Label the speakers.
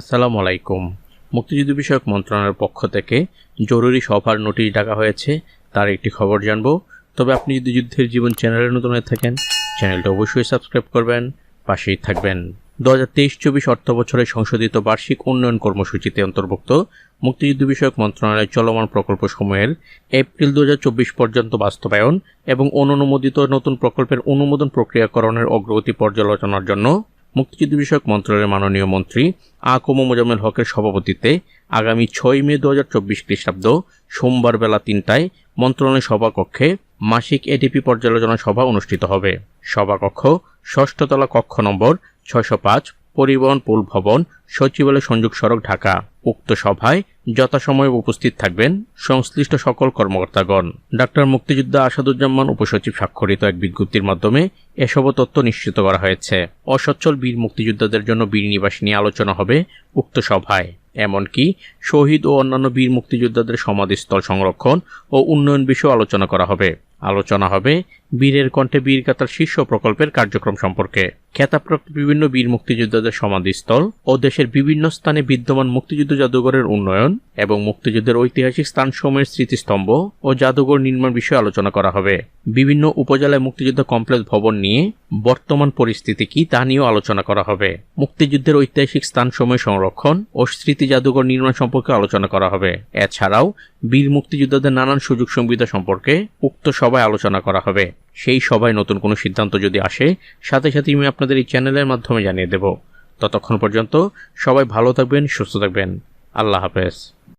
Speaker 1: আসসালামু আলাইকুম। মুক্তিযুদ্ধ বিষয়ক মন্ত্রণালয়ের পক্ষ থেকে জরুরি সভার নোটিশ ডাকা হয়েছে, তার একটি খবর জানব। তবে আপনি যদি যুদ্ধের জীবন চ্যানেলে নতুন হয়ে থাকেন, চ্যানেলটা অবশ্যই সাবস্ক্রাইব করবেন, পাশেই থাকবেন। দু হাজার তেইশ চব্বিশ অর্থ বছরের সংশোধিত বার্ষিক উন্নয়ন কর্মসূচিতে অন্তর্ভুক্ত মুক্তিযুদ্ধ বিষয়ক মন্ত্রণালয়ের চলমান প্রকল্প প্রকল্পসমূহের এপ্রিল দু হাজার চব্বিশ পর্যন্ত বাস্তবায়ন এবং অনুমোদিত নতুন প্রকল্পের অনুমোদন প্রক্রিয়াকরণের অগ্রগতি পর্যালোচনার জন্য মুক্তিযুদ্ধ বিষয়ক মন্ত্রণালয়ের মাননীয় মন্ত্রী আকম মোজাম্মেল হকের সভাপতিত্বে আগামী ছয় মে দু হাজার চব্বিশ খ্রিস্টাব্দ সোমবার বেলা তিনটায় মন্ত্রণালয় সভাকক্ষে মাসিক এডিপি পর্যালোচনা সভা অনুষ্ঠিত হবে। সভাকক্ষ ষষ্ঠতলা কক্ষ নম্বর ছয়শো পাঁচ পরিবহন পুল ভবন সচিবালয় সংযোগ সড়ক ঢাকা। উক্ত সভায় যথাসময়ে উপস্থিত থাকবেন সংশ্লিষ্ট সকল কর্মকর্তাগণ। ডাক্তার মুক্তিযোদ্ধা আসাদুজ্জামান উপসচিব স্বাক্ষরিত এক বিজ্ঞপ্তির মাধ্যমে এসব তথ্য নিশ্চিত করা হয়েছে। অসচ্ছল বীর মুক্তিযোদ্ধাদের জন্য বীর নিবাস নিয়ে আলোচনা হবে উক্ত সভায়। এমনকি শহীদ ও অন্যান্য বীর মুক্তিযোদ্ধাদের সমাধিস্থল সংরক্ষণ ও উন্নয়ন বিষয়ে আলোচনা করা হবে। আলোচনা হবে বীরের কণ্ঠে বীর কাতার শীর্ষ প্রকল্পের কার্যক্রম সম্পর্কে। খ্যাতাপ্রাপ্ত বিভিন্ন বীর মুক্তিযোদ্ধাদের সমাধিস্থল ও দেশের বিভিন্ন স্থানে বিদ্যমান মুক্তিযুদ্ধ জাদুঘরের উন্নয়ন এবং মুক্তিযুদ্ধের ঐতিহাসিক স্থানসমূহের স্মৃতিস্তম্ভ ও জাদুঘর নির্মাণ বিষয়ে আলোচনা করা হবে। বিভিন্ন উপজেলায় মুক্তিযুদ্ধ কমপ্লেক্স ভবন নিয়ে বর্তমান পরিস্থিতি কি তা নিয়েও আলোচনা করা হবে। মুক্তিযুদ্ধের ঐতিহাসিক স্থানসমূহ সংরক্ষণ ও স্মৃতি জাদুঘর নির্মাণ সম্পর্কে আলোচনা করা হবে। এছাড়াও বীর মুক্তিযোদ্ধাদের নানান সুযোগ সুবিধা সম্পর্কে উক্ত সভায় আলোচনা করা হবে। সেই সভায় নতুন কোনো সিদ্ধান্ত যদি আসে, সাথে সাথে আমি আপনাদের এই চ্যানেলের মাধ্যমে জানিয়ে দেব। ততক্ষণ পর্যন্ত সবাই ভালো থাকবেন, সুস্থ থাকবেন। আল্লাহ হাফেজ।